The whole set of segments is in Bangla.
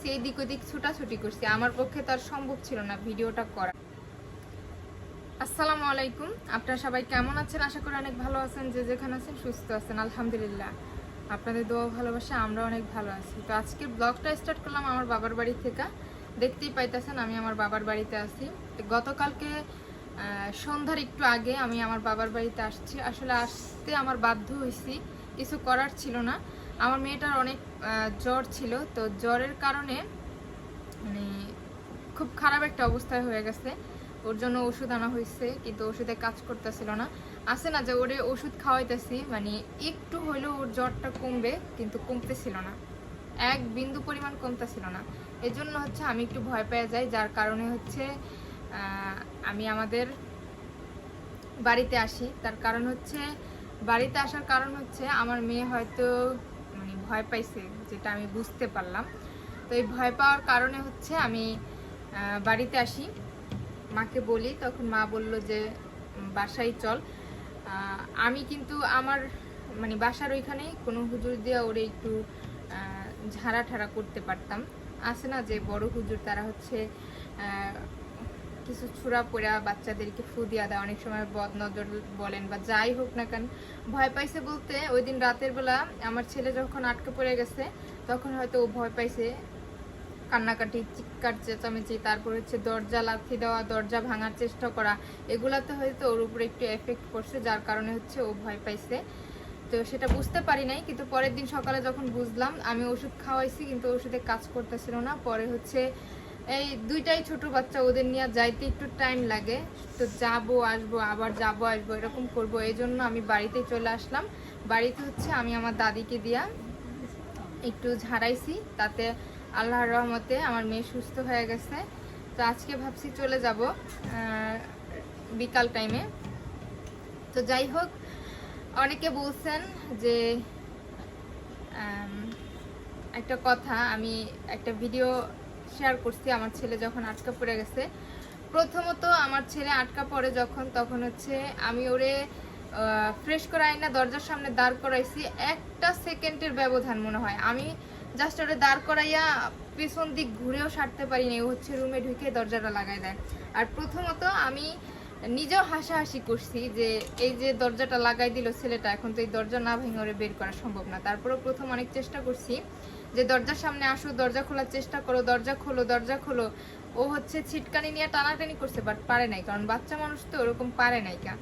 করছি দিক ওদিক ছুটাছুটি করছি। আমার পক্ষে তো আর সম্ভব ছিল না ভিডিওটা করা। আসসালামু আলাইকুম। আপনারা সবাই কেমন আছেন? আশা করি অনেক ভালো আছেন, যে যেখানে আছেন সুস্থ আছেন, আলহামদুলিল্লাহ। আপনাদের দোয়া ভালোবাসা আমরা অনেক ভালো আছি। তো আজকে ব্লগটা স্টার্ট করলাম আমার বাবার বাড়ি থেকে। দেখতেই পাইতেছেন, আমি আমার বাবার বাড়িতে আছি। গতকালকে সন্ধ্যার একটু আগে আমি আমার বাবার বাড়িতে আসছি। আসলে আসতে আমার বাধ্য হয়েছি কিছু করার ছিল না। আমার মেয়েটার অনেক জ্বর ছিল। তো জ্বরের কারণে মানে খুব খারাপ একটা অবস্থায় হয়ে গেছে। ওর জন্য ওষুধ আনা হয়েছে, কিন্তু ওষুধে কাজ করতেছিল না। আছে না যে ওরে ওষুধ খাওয়াইতেছি মানে একটু হলেও ওর জ্বরটা কমবে, কিন্তু কমতেছিল না। এক বিন্দু পরিমাণ কমতেছিল না। এই জন্য হচ্ছে আমি একটু ভয় পেয়ে যাই, যার কারণে হচ্ছে আমি আমাদের বাড়িতে আসি। তার কারণ হচ্ছে, বাড়িতে আসার কারণ হচ্ছে, আমার মেয়ে হয়তো ভয় পাইছে, যেটা আমি বুঝতে পারলাম। তো এই ভয় পাওয়ার কারণে হচ্ছে আমি বাড়িতে আসি। মাকে বলি, তখন মা বলল যে বাসায় চল। আমি কিন্তু আমার মানে বাসার ওইখানে কোনো হুজুর দিয়ে ওরে একটু ঝাড়া ঠাড়া করতে পারতাম। আছে না যে বড় হুজুর, তারা হচ্ছে কিছু ছুরা পোড়া বাচ্চাদেরকে ফু দিয়া দেয়। অনেক সময় বদ নজর বলেন বা যাই হোক না কেন, ভয় পাইছে বলতে ওই দিন রাতের বেলা আমার ছেলে যখন আটকে পড়ে গেছে, তখন হয়তো ও ভয় পাইছে। কান্নাকাটি, চিৎকার, চেঁচামেচি, তারপর হচ্ছে দরজা লাথি দেওয়া, দরজা ভাঙার চেষ্টা করা, এগুলাতে হয়তো ওর উপরে একটু এফেক্ট করছে যার কারণে হচ্ছে ও ভয় পাইছে। তো সেটা বুঝতে পারি নাই, কিন্তু পরের দিন সকালে যখন বুঝলাম, আমি ওষুধ খাওয়াইছি, কিন্তু ওষুধে কাজ করতেছিল না। পরে হচ্ছে এই দুইটাই ছোট বাচ্চা, ওদের নিয়ে যাইতে একটু টাইম লাগে। তো যাব, আসব, আবার যাব, আসব, এরকম করব। এই জন্য আমি বাড়িতে চলে আসলাম। বাড়িতে হচ্ছে আমি আমার দাদিকে দিয়া একটু ঝাড়াইছি। তাতে আল্লাহর রহমতে আমার মেয়ে সুস্থ হয়ে গেছে। তো আজকে ভাবছি চলে যাব বিকাল টাইমে তো যাই হোক, অনেকে বলছেন যে একটা কথা, আমি একটা ভিডিও শেয়ার করছি, আমার ছেলে যখন আটকা পড়ে গেছে। প্রথমত আমার ছেলে আটকা পড়ে যখন, তখন হচ্ছে আমি ওরে ফ্রেশ করাই না দরজার সামনে দাঁড় করাইছি। একটা সেকেন্ডের ব্যবধান মনে হয়। আমি জাস্ট ওরে দাঁড় করাইয়া পেছন দিক ঘুরেও সারতে পারিনি ও হচ্ছে রুমে ঢুকে দরজাটা লাগাই দেয়। আর প্রথমত আমি নিজেও হাসাহাসি করছি যে, এই যে দরজাটা লাগাই দিল ছেলেটা, এখন তো এই দরজা না ভেঙে ওরে বের করা সম্ভব না। তারপরেও প্রথম অনেক চেষ্টা করছি। যে দরজার সামনে আসো, দরজা খোলার চেষ্টা করো, দরজা খোলো দরজা খোলো। ও হচ্ছে ছিটকানি নিয়ে টানাটানি করছে বাট পারে নাই, কারণ বাচ্চা মানুষ তো ওরকম পারে নাই কা।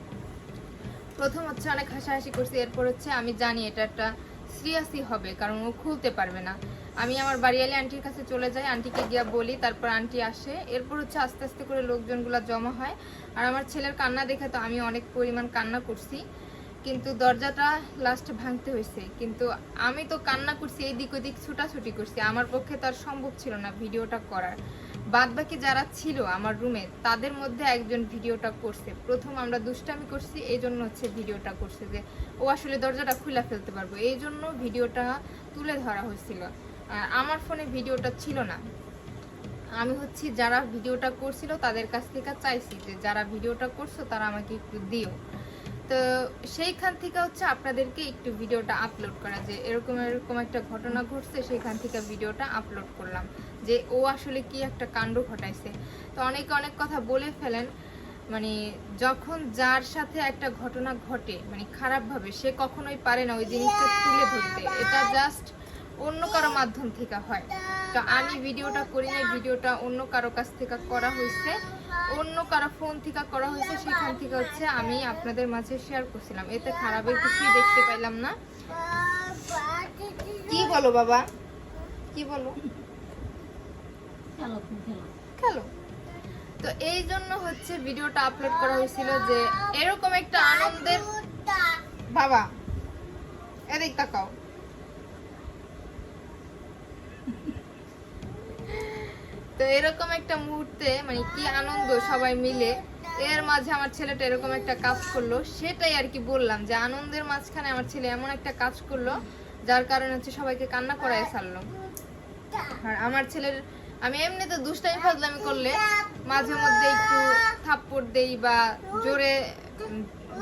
প্রথম হচ্ছে অনেক হাসাহাসি করছি, এরপর হচ্ছে আমি জানি এটা একটা সিরিয়াসই হবে, কারণ ও খুলতে পারবে না। আমি আমার বাড়িয়ালি আন্টির কাছে চলে যাই, আন্টিকে গিয়া বলি, তারপর আন্টি আসে, এরপর হচ্ছে আস্তে আস্তে করে লোকজনগুলো জমা হয়। আর আমার ছেলের কান্না দেখে তো আমি অনেক পরিমাণ কান্না করছি। কিন্তু দরজাটা লাস্ট ভাঙতে হয়েছে। কিন্তু আমি তো কান্না করছি, এই দিক ওদিক ছুটাছুটি করছি। আমার পক্ষে তো আর সম্ভব ছিল না ভিডিওটা করার। বাদ বাকি যারা ছিল আমার রুমে তাদের মধ্যে একজন ভিডিওটা করছে। প্রথম আমরা দুষ্টামি করছি, এই জন্য হচ্ছে ভিডিওটা করছে যে, ও আসলে দরজাটা খুলে ফেলতে পারব। এই জন্য ভিডিওটা তুলে ধরা হয়েছিল। আমার ফোনে ভিডিওটা ছিল না। আমি হচ্ছে যারা ভিডিওটা করছিল, তাদের কাছ থেকে চাইছি যে, যারা ভিডিওটা করছ তারা আমাকে একটু দিও। তো সেইখান থেকে হচ্ছে আপনাদেরকে একটু ভিডিওটা আপলোড করা যে এরকম এরকম একটা ঘটনা ঘটছে, সেইখান থেকে ভিডিওটা আপলোড করলাম। যে ও আসলে কি একটা কাণ্ড ঘটাইছে। তো অনেকে অনেক কথা বলে ফেলেন মানে যখন যার সাথে একটা ঘটনা ঘটে মানে খারাপভাবে, সে কখনোই পারে না ওই জিনিসটা তুলে ধরতে। এটা জাস্ট অন্য কারও মাধ্যম থেকে হয়। তো আমি ভিডিওটা করি না ভিডিওটা অন্য কারও কাছ থেকে করা হয়েছে। অন্য কারও ফোন থেকে করা হয়েছে সেখান থেকে হচ্ছে আমি আপনাদের মাঝে শেয়ার করছিলাম। এতে খারাপের কিছুই দেখতে পাইলাম না। কি বলো বাবা? কি বলো? খেলো তো এই জন্য হচ্ছে ভিডিওটা আপলোড করা হয়েছিল যে এরকম একটা আনন্দের বাবা এদিক তাকাও। তো এরকম একটা মুহূর্তে মানে কি আনন্দ সবাই মিলে, এর মাঝে আমার ছেলেটা এরকম একটা কাজ করল। সেটাই আর কি বললাম যে আনন্দের মাঝখানে আমার ছেলে এমন একটা কাজ করল, যার কারণে হচ্ছে সবাইকে কান্না করায় ছাড়লো। আর আমার ছেলের, আমি এমনিতে দুষ্টামি ফাজলামি করলে মাঝে মধ্যে একটু থাপ্পড় দেই বা জোরে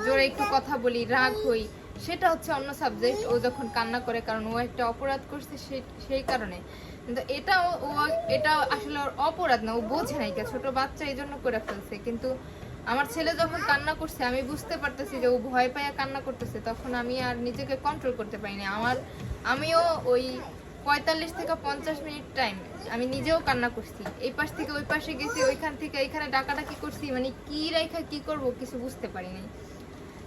জোরে একটু কথা বলি, রাগ হই, সেটা হচ্ছে অন্য সাবজেক্ট ও যখন কান্না করে, কারণ ও একটা অপরাধ করছে সেই কারণে। কিন্তু ও- এটা আসলে ওর অপরাধ না ও বোঝে নাই কে, ছোট বাচ্চা এই জন্য করে ফেলছে। কিন্তু আমার ছেলে যখন কান্না করছে আমি বুঝতে পারতেছি যে ও ভয় পাইয়া কান্না করতেছে তখন আমি আর নিজেকে কন্ট্রোল করতে পারিনি আমার আমিও ওই পঁয়তাল্লিশ থেকে পঞ্চাশ মিনিট টাইম আমি নিজেও কান্না করছি। এই পাশ থেকে ওই পাশে গেছি ওইখান থেকে এইখানে ডাকাডাকি করছি মানে কি রেখা কি করব কিছু বুঝতে পারিনি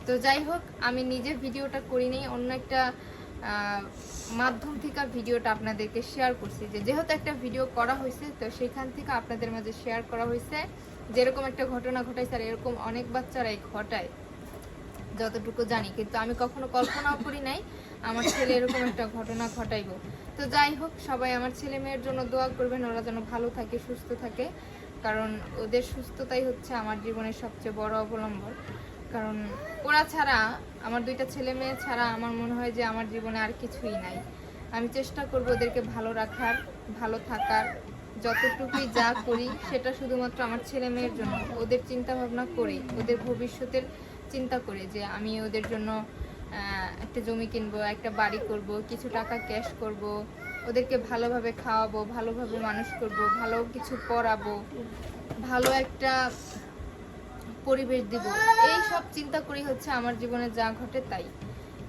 তো যাই হোক আমি নিজে ভিডিওটা করিনি অন্য একটা মাধ্যম থেকে ভিডিওটা আপনাদেরকে শেয়ার করছি। যে যেহেতু একটা ভিডিও করা হয়েছে, তো সেখান থেকে আপনাদের মাঝে শেয়ার করা হয়েছে। যেরকম একটা ঘটনা ঘটাইছে আর এরকম অনেক বাচ্চারাই ঘটায়, যতটুকু জানি। কিন্তু আমি কখনো কল্পনাও করি নাই আমার ছেলে এরকম একটা ঘটনা ঘটাইব। তো যাই হোক, সবাই আমার ছেলে মেয়ের জন্য দোয়া করবেন, ওরা যেন ভালো থাকে, সুস্থ থাকে। কারণ ওদের সুস্থতাই হচ্ছে আমার জীবনের সবচেয়ে বড় অবলম্বন। কারণ ওরা ছাড়া আমার দুইটা ছেলে মেয়ে ছাড়া আমার মনে হয় যে আমার জীবনে আর কিছুই নাই। আমি চেষ্টা করব ওদেরকে ভালো রাখার, ভালো থাকার, যতটুকুই যা করি সেটা শুধুমাত্র আমার ছেলে মেয়ের জন্য। ওদের চিন্তা ভাবনা করি, ওদের ভবিষ্যতের চিন্তা করে যে আমি ওদের জন্য একটা জমি কিনবো, একটা বাড়ি করব, কিছু টাকা ক্যাশ করব, ওদেরকে ভালোভাবে খাওয়াবো, ভালোভাবে মানুষ করব, ভালো কিছু পড়াবো, ভালো একটা পরিবেশ দিব। এই সব চিন্তা করি হচ্ছে আমার জীবনে যা ঘটে তাই।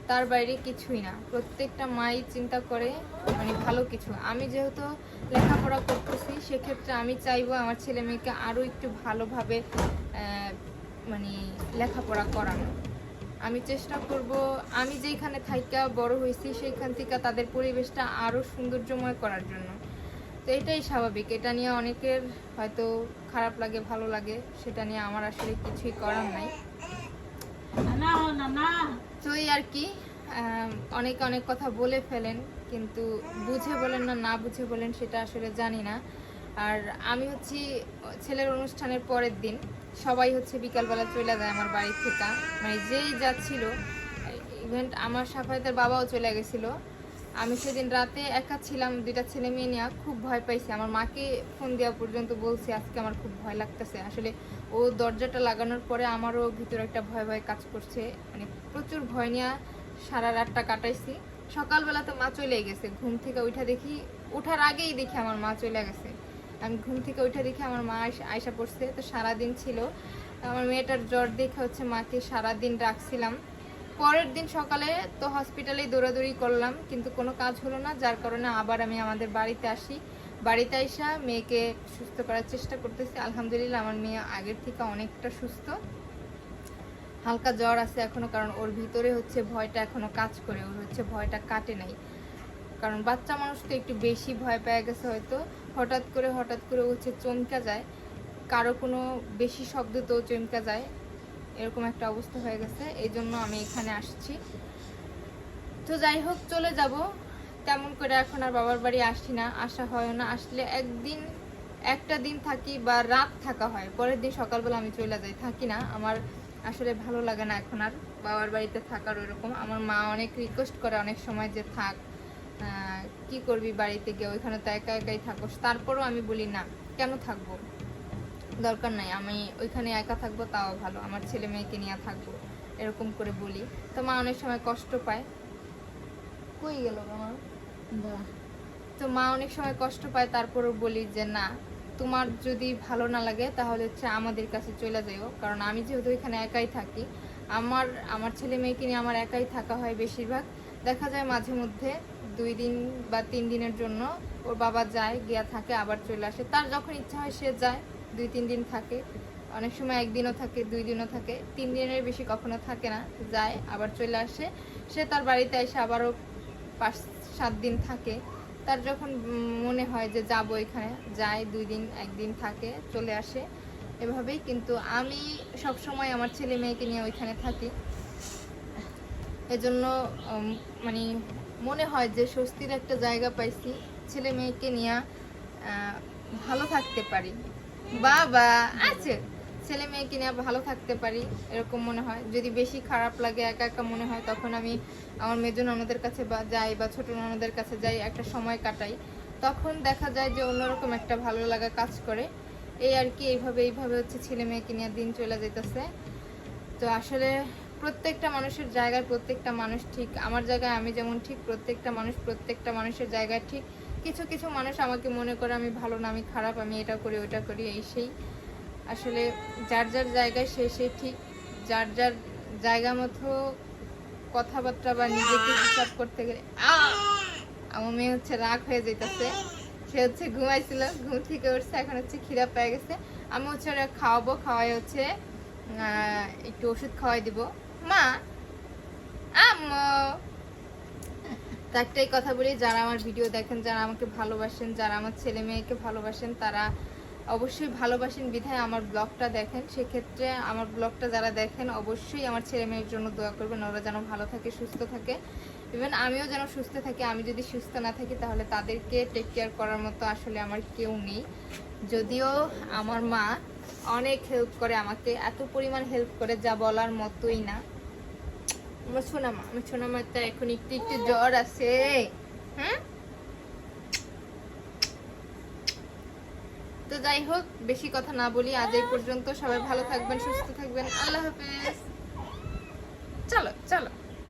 তার বাইরে কিছুই না। প্রত্যেকটা মাই চিন্তা করে মানে ভালো কিছু। আমি যেহেতু লেখাপড়া করতেছি, সেক্ষেত্রে আমি চাইব আমার ছেলে মেয়েকে আরও একটু ভালোভাবে মানে লেখাপড়া করানো। আমি চেষ্টা করব, আমি যেখানে থাইকা বড় হয়েছি সেইখান থেকে তাদের পরিবেশটা আরও সৌন্দর্যময় করার জন্য। এটাই স্বাভাবিক। এটা নিয়ে অনেকের হয়তো খারাপ লাগে, ভালো লাগে। সেটা নিয়ে আমার আসলে কিছুই করার নাই। তো এই আর কি অনেকে, অনেক কথা বলে ফেলেন, কিন্তু বুঝে বলেন না না বুঝে বলেন সেটা আসলে জানি না। আর আমি হচ্ছি ছেলের অনুষ্ঠানের পরের দিন। সবাই হচ্ছে বিকালবেলা চলে যায় আমার বাড়ি থেকে। মানে যেই যাচ্ছিল, ইভেন্ট আমার সাফায়তের বাবাও চলে গেছিল। আমি সেদিন রাতে একা ছিলাম, দুইটা ছেলে মেয়ে নিয়ে খুব ভয় পাইছি। আমার মাকে ফোন দেওয়া পর্যন্ত বলছি, আজকে আমার খুব ভয় লাগতেছে। আসলে ও দরজাটা লাগানোর পরে আমারও ভিতরে একটা ভয় ভয় কাজ করছে। মানে প্রচুর ভয় নিয়ে সারা রাতটা কাটাইছি। সকালবেলা তো মা চলে গেছে। ঘুম থেকে উঠা দেখি, ওঠার আগেই দেখি আমার মা চলে গেছে। আমি ঘুম থেকে উঠে দেখি আমার মা আইসা পড়ছে। তো সারাদিন ছিল। আমার মেয়েটার জ্বর দেখে হচ্ছে মাকে সারাদিন রাখছিলাম পরের দিন সকালে তো হসপিটালেই দৌড়াদৌড়ি করলাম, কিন্তু কোনো কাজ হলো না, যার কারণে আবার আমি আমাদের বাড়িতে আসি। বাড়িতে আইসা মেয়েকে সুস্থ করার চেষ্টা করতেছি। আলহামদুলিল্লাহ আমার মেয়ে আগের থেকে অনেকটা সুস্থ। হালকা জ্বর আছে এখনও, কারণ ওর ভিতরে হচ্ছে ভয়টা এখনও কাজ করে। ওর হচ্ছে ভয়টা কাটে নাই। কারণ বাচ্চা মানুষ তো একটু বেশি ভয় পেয়ে গেছে হয়তো। হঠাৎ করে হঠাৎ করে হচ্ছে চমকা যায়। কারও কোনো বেশি শব্দ তো চমকা যায়। এরকম একটা অবস্থা হয়ে গেছে, এই জন্য আমি এখানে আসছি। তো যাই হোক, চলে যাব। তেমন করে এখন আর বাবার বাড়ি আসি না, আসা হয় না। আসলে একদিন, একটা দিন থাকি বা রাত থাকা হয়, পরের দিন সকালবেলা আমি চলে যাই, থাকি না। আমার আসলে ভালো লাগে না এখন আর বাবার বাড়িতে থাকার ওইরকম। আমার মা অনেক রিকোয়েস্ট করে অনেক সময় যে থাক কি করবি বাড়িতে গিয়ে? ওইখানে তো একা একাই থাকোস। তারপরও আমি বলি, না, কেন থাকব? দরকার নাই আমি ওইখানে একা থাকব তাও ভালো। আমার ছেলে মেয়েকে নিয়ে থাকব এরকম করে বলি। তো মা অনেক সময় কষ্ট পায়। কই গেল আমার তো মা অনেক সময় কষ্ট পায় তারপরও বলি যে না তোমার যদি ভালো না লাগে তাহলে হচ্ছে আমাদের কাছে চলে যাইও। কারণ আমি যেহেতু এখানে একাই থাকি আমার আমার ছেলে মেয়েকে নিয়ে আমার একাই থাকা হয় বেশিরভাগ। দেখা যায় মাঝে মধ্যে দুই দিন বা তিন দিনের জন্য ওর বাবা যায় গিয়া থাকে আবার চলে আসে। তার যখন ইচ্ছা হয় সে যায়। দুই, তিন দিন থাকে। অনেক সময় একদিনও থাকে, দুই দিনও থাকে। তিন দিনের বেশি কখনো থাকে না, যায়, আবার চলে আসে। সে তার বাড়িতে এসে আবারও পাঁচ, সাত দিন থাকে। তার যখন মনে হয় যে যাব এখানে, যায়, দুই দিন, একদিন থাকে, চলে আসে। এভাবেই কিন্তু আমি সব সময় আমার ছেলে মেয়েকে নিয়ে ওইখানে থাকি। এজন্য মানে মনে হয় যে স্বস্তির একটা জায়গা পাইছি, ছেলে মেয়েকে নিয়ে ভালো থাকতে পারি। বাবা। আছে। ছেলে মেয়েকে নিয়ে ভালো থাকতে পারি, এরকম মনে হয়। যদি বেশি খারাপ লাগে, একা একা মনে হয়, তখন আমি আমার মেজো ননদের কাছে বা যাই বা ছোট ননদের কাছে যাই, একটা সময় কাটাই। তখন দেখা যায় যে অন্যরকম একটা ভালো লাগা কাজ করে। এই আর কি, এইভাবে এইভাবে হচ্ছে ছেলে মেয়েকে নিয়ে দিন চলে যেতেছে তো আসলে প্রত্যেকটা মানুষের জায়গায় প্রত্যেকটা মানুষ ঠিক। আমার জায়গায় আমি যেমন ঠিক, প্রত্যেকটা মানুষ প্রত্যেকটা মানুষের জায়গায় ঠিক। কিছু কিছু মানুষ আমাকে মনে করে আমি ভালো না, আমি খারাপ, আমি এটা করি ওটা করি, এই সেই। আসলে যার যার জায়গায় সে সে ঠিক। যার যার জায়গা মতো কথাবার্তা বা নিজেকে হিসাব করতে গেলে! আমার মেয়ে হচ্ছে রাগ হয়ে যেতেছে সে হচ্ছে ঘুমাইছিল, ঘুম থেকে উঠছে, এখন হচ্ছে খিদা পেয়ে গেছে। আমি হচ্ছে ওরা খাওয়াবো, খাওয়াই হচ্ছে একটু ওষুধ খাওয়াই দিব। মা, আম্মু! তো একটাই কথা বলি, যারা আমার ভিডিও দেখেন, যারা আমাকে ভালোবাসেন, যারা আমার ছেলে মেয়েকে ভালোবাসেন, তারা অবশ্যই ভালোবাসেন বিধায় আমার ব্লগটা দেখেন। সেক্ষেত্রে আমার ব্লগটা যারা দেখেন, অবশ্যই আমার ছেলে মেয়ের জন্য দোয়া করবেন, ওরা যেন ভালো থাকে, সুস্থ থাকে। ইভেন আমিও যেন সুস্থ থাকি, আমি যদি সুস্থ না থাকি, তাহলে তাদেরকে টেক কেয়ার করার মতো আসলে আমার কেউ নেই। যদিও আমার মা অনেক হেল্প করে আমাকে, এত পরিমাণ হেল্প করে, যা বলার মতোই না। আমার সোনামা, আমার সোনামার তো এখন একটু একটু জ্বর আছে। হ্যাঁ? তো যাই হোক, বেশি কথা না বলি, আজ এই পর্যন্ত। সবাই ভালো থাকবেন, সুস্থ থাকবেন। আল্লাহ হাফিজ। চলো চলো।